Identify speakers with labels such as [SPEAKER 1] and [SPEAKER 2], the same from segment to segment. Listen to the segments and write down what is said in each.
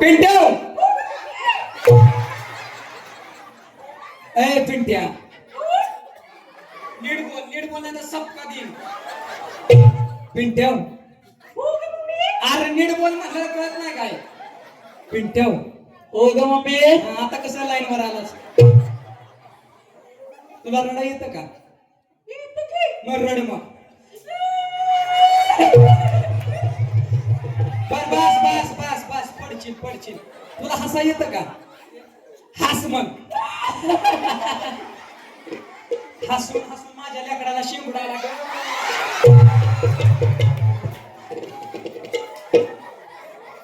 [SPEAKER 1] पिंट्या ए पिंट्या. नीट बोल नीट बोलायचा सबका दिन. पिंट्या. अरे नीट बोल म्हटलं कळत नाही काय? पिंट्या.
[SPEAKER 2] ओ ग मम्मी.
[SPEAKER 1] आता कसं लाईन वर आलास? तुला रडा येतं का. मग रड मग. बस बस बस बस बस. पडशील पडशील. तुला हसा येतं का? हस मग. हसून हसून माझ्या लेकडाला शिंबडायला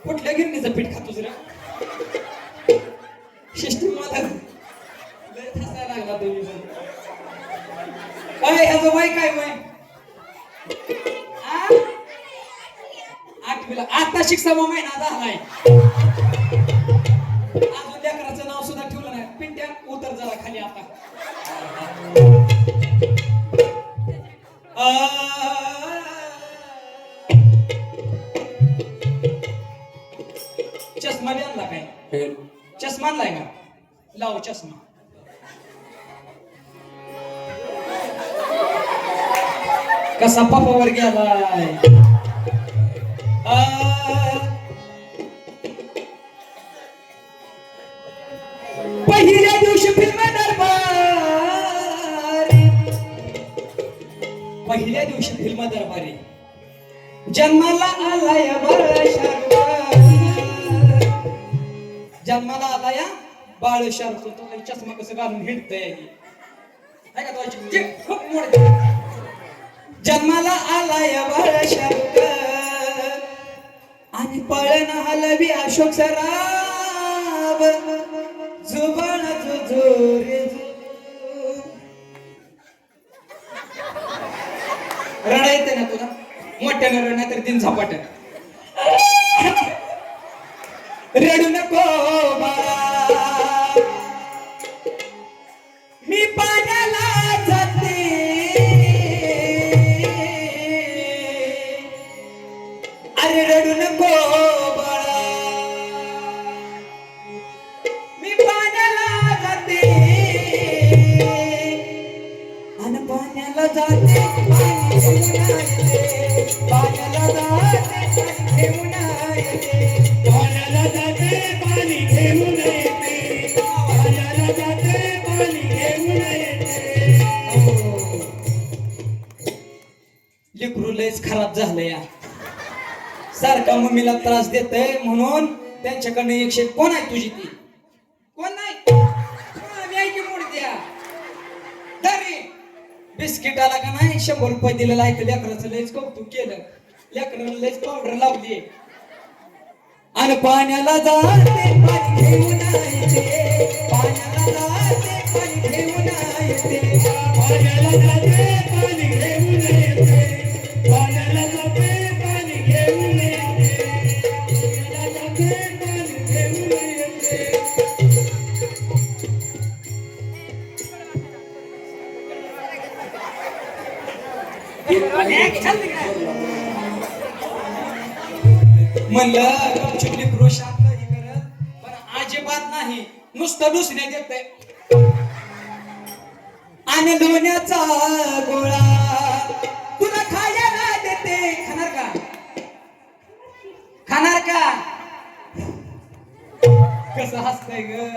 [SPEAKER 1] कुठल्या गिरणीचं पीठ खातो रे? शिष्टी मला हसायला लागला तुम्ही. काय ह्याचं वय काय वय? शिक्षावा महिना झालाय अजून लेकराचं नाव सुद्धा ठेवलं नाही. पिंट्या उतर जरा खाली आता. चष्मा आणला काय? चष्मा आणलाय का? लाव चष्मा. कसा पापावर गेलाय? पहिल्या दिवशी फिल्म दरबारी. जन्माला आलाय बाळ जन्माला आला या बाळ शाहरुख तो काही चष्मा कसं घालून हिंडतय. खूप मोठे जन्माला आलाय बाळ शाहरुख आणि पळण हलवी अशोक सराब जुबान जुजुरे. ना तुला? मोठ्यानं रड नाही तर झपाट रडू नको मी पाण्याला जाते. अरे रडू नको मी पाण्याला जाते. आणि पाण्याला जाते. लयच खराब झालं या. सारखा मम्मीला त्रास देतय म्हणून त्यांच्याकडनं एकशे कोण आहे तुझी ती? कोण नाही? की तरी. बिस्किट आला का नाही? शंभर रुपये दिलेला आहे लेकराचं लयच कौतुक केलं. लेकरानं लयच पावडर लावली. आणि पाण्याला जाते म्हणलं गपचूप शांत हे करत पण अजिबात नाही. नुसतं दुसऱ्या देत आणि लोण्याचा गोळा तुला खायला देते. खाणार का? खाणार का? कसं हसतय ग.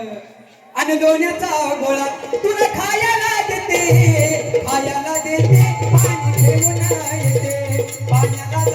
[SPEAKER 1] आणि लोण्याचा गोळा तुला खायला पाण्याला